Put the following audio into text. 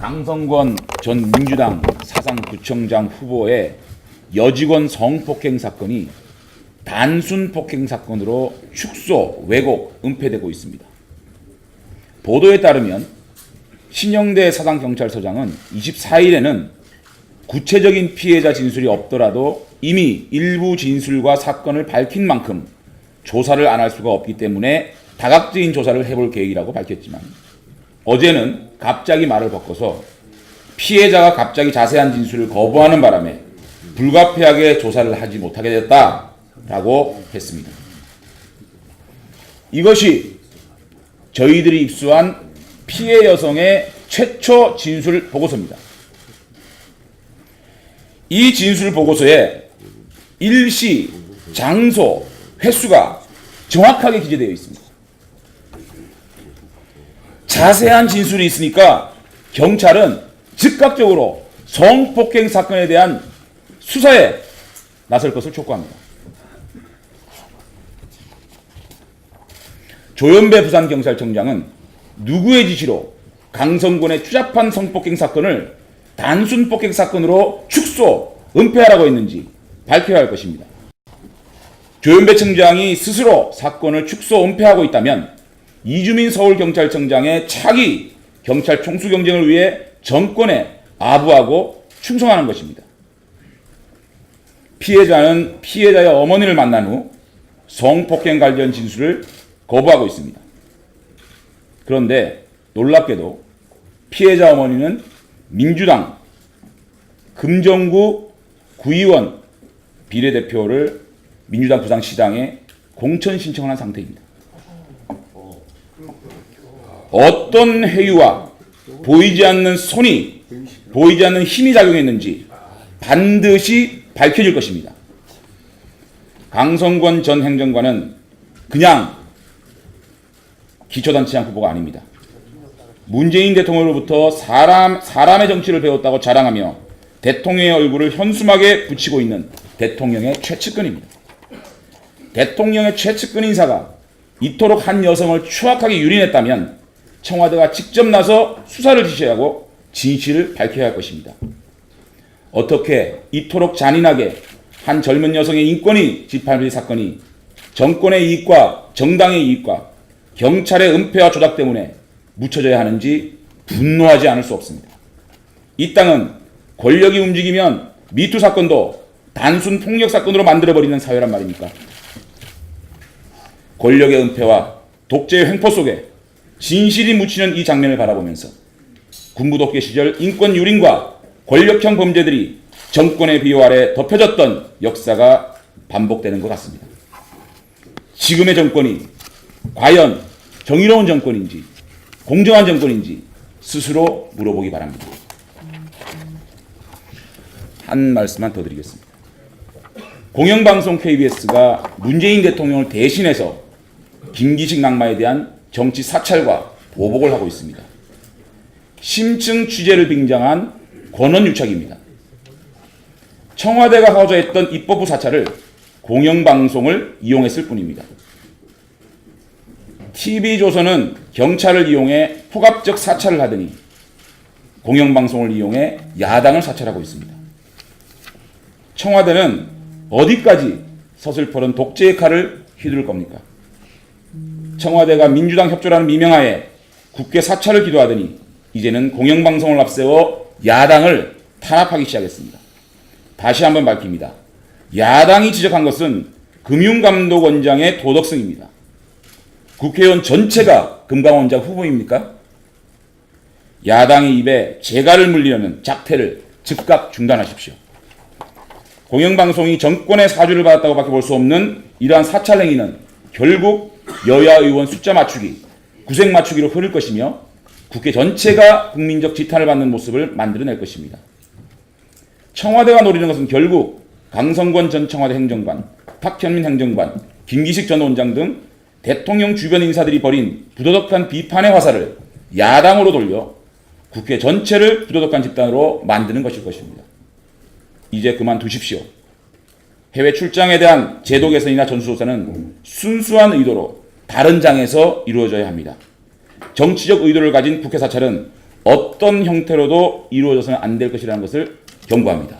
강성권 전 민주당 사상구청장 후보의 여직원 성폭행 사건이 단순 폭행 사건으로 축소, 왜곡, 은폐되고 있습니다. 보도에 따르면 신영대 사상경찰서장은 24일에는 구체적인 피해자 진술이 없더라도 이미 일부 진술과 사건을 밝힌 만큼 조사를 안 할 수가 없기 때문에 다각적인 조사를 해볼 계획이라고 밝혔지만 어제는 갑자기 말을 바꿔서 피해자가 갑자기 자세한 진술을 거부하는 바람에 불가피하게 조사를 하지 못하게 됐다라고 했습니다. 이것이 저희들이 입수한 피해 여성의 최초 진술 보고서입니다. 이 진술 보고서에 일시, 장소, 횟수가 정확하게 기재되어 있습니다. 자세한 진술이 있으니까 경찰은 즉각적으로 성폭행 사건에 대한 수사에 나설 것을 촉구합니다. 조현배 부산경찰청장은 누구의 지시로 강성군의 추잡한 성폭행 사건을 단순 폭행 사건으로 축소, 은폐하라고 했는지 밝혀야 할 것입니다. 조현배 청장이 스스로 사건을 축소, 은폐하고 있다면 이주민 서울경찰청장의 차기 경찰 총수 경쟁을 위해 정권에 아부하고 충성하는 것입니다. 피해자는 피해자의 어머니를 만난 후 성폭행 관련 진술을 거부하고 있습니다. 그런데 놀랍게도 피해자 어머니는 민주당 금정구 구의원 비례대표를 민주당 부산시당에 공천 신청을 한 상태입니다. 어떤 회유와 보이지 않는 손이 보이지 않는 힘이 작용했는지 반드시 밝혀질 것입니다. 강성권 전 행정관은 그냥 기초단체장 후보가 아닙니다. 문재인 대통령으로부터 사람, 사람의 정치를 배웠다고 자랑하며 대통령의 얼굴을 현수막에 붙이고 있는 대통령의 최측근입니다. 대통령의 최측근 인사가 이토록 한 여성을 추악하게 유린했다면 청와대가 직접 나서 수사를 지셔야 하고 진실을 밝혀야 할 것입니다. 어떻게 이토록 잔인하게 한 젊은 여성의 인권이 짓밟힐 사건이 정권의 이익과 정당의 이익과 경찰의 은폐와 조작 때문에 묻혀져야 하는지 분노하지 않을 수 없습니다. 이 땅은 권력이 움직이면 미투 사건도 단순 폭력 사건으로 만들어버리는 사회란 말입니까? 권력의 은폐와 독재의 횡포 속에 진실이 묻히는 이 장면을 바라보면서 군부 독재 시절 인권 유린과 권력형 범죄들이 정권의 비호 아래 덮여졌던 역사가 반복되는 것 같습니다. 지금의 정권이 과연 정의로운 정권인지 공정한 정권인지 스스로 물어보기 바랍니다. 한 말씀만 더 드리겠습니다. 공영방송 KBS가 문재인 대통령을 대신해서 김기식 낙마에 대한 정치 사찰과 보복을 하고 있습니다. 심층 취재를 빙장한 권원유착입니다. 청와대가 허저했던 입법부 사찰을 공영방송을 이용했을 뿐입니다. TV조선은 경찰을 이용해 포갑적 사찰을 하더니 공영방송을 이용해 야당을 사찰하고 있습니다. 청와대는 어디까지 서슬퍼런 독재의 칼을 휘두를 겁니까? 청와대가 민주당 협조라는 미명하에 국회 사찰을 기도하더니 이제는 공영방송을 앞세워 야당을 탄압하기 시작했습니다. 다시 한번 밝힙니다. 야당이 지적한 것은 금융감독원장의 도덕성입니다. 국회의원 전체가 금감원장 후보입니까? 야당의 입에 재갈을 물리려는 작태를 즉각 중단하십시오. 공영방송이 정권의 사주를 받았다고 밖에 볼 수 없는 이러한 사찰 행위는 결국 여야 의원 숫자 맞추기, 구색 맞추기로 흐를 것이며 국회 전체가 국민적 지탄을 받는 모습을 만들어낼 것입니다. 청와대가 노리는 것은 결국 강성권 전 청와대 행정관, 박현민 행정관, 김기식 전 원장 등 대통령 주변 인사들이 벌인 부도덕한 비판의 화살을 야당으로 돌려 국회 전체를 부도덕한 집단으로 만드는 것일 것입니다. 이제 그만두십시오. 해외 출장에 대한 제도 개선이나 전수조사는 순수한 의도로 다른 장에서 이루어져야 합니다. 정치적 의도를 가진 국회 사찰은 어떤 형태로도 이루어져서는 안 될 것이라는 것을 경고합니다.